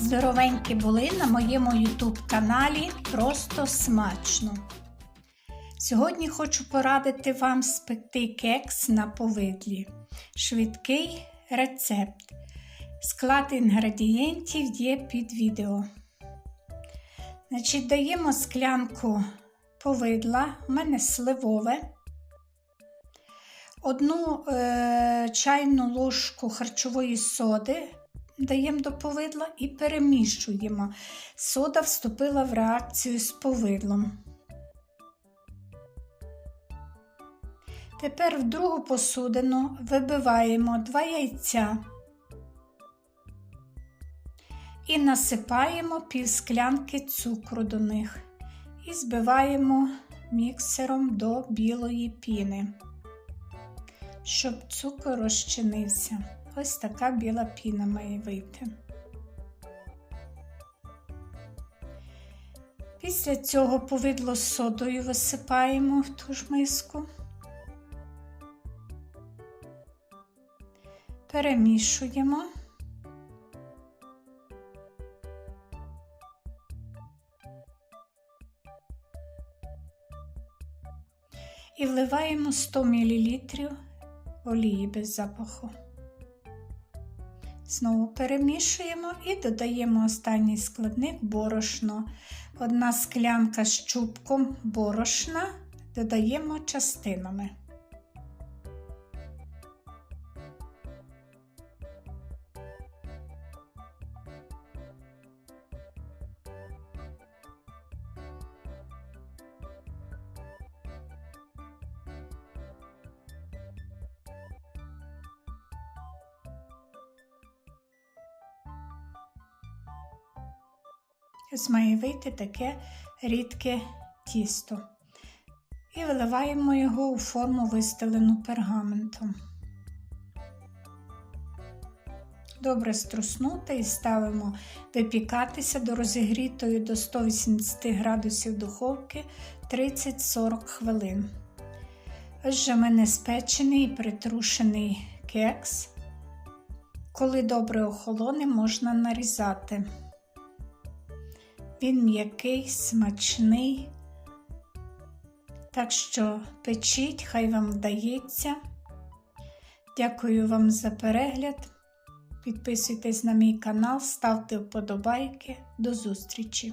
Здоровенькі були на моєму YouTube каналі Просто смачно. Сьогодні хочу порадити вам спекти кекс на повидлі. Швидкий рецепт. Склад інгредієнтів є під відео. Значить, Даємо склянку повидла, у мене сливове. Одну е, чайну ложку харчової соди даємо до повидла і перемішуємо. Сода вступила в реакцію з повидлом. Тепер в другу посудину вибиваємо 2 яйця і насипаємо пів склянки цукру до них і збиваємо міксером до білої піни, щоб цукор розчинився. Ось така біла піна має вийти. Після цього повидло з содою висипаємо в ту ж миску, перемішуємо. І вливаємо 100 мл олії без запаху. Знову перемішуємо і додаємо останній складник борошно. Одна склянка з чубком борошна додаємо частинами. Ось має вийти таке рідке тісто. І виливаємо його у форму, вистелену пергаментом. Добре струснути і ставимо випікатися до розігрітої до 180 градусів духовки 30-40 хвилин. Ось же в мене спечений і притрушений кекс. Коли добре охолоне, можна нарізати. Він м'який, смачний. Так що печіть, хай вам вдається. Дякую вам за перегляд. Підписуйтесь на мій канал, ставте вподобайки. До зустрічі!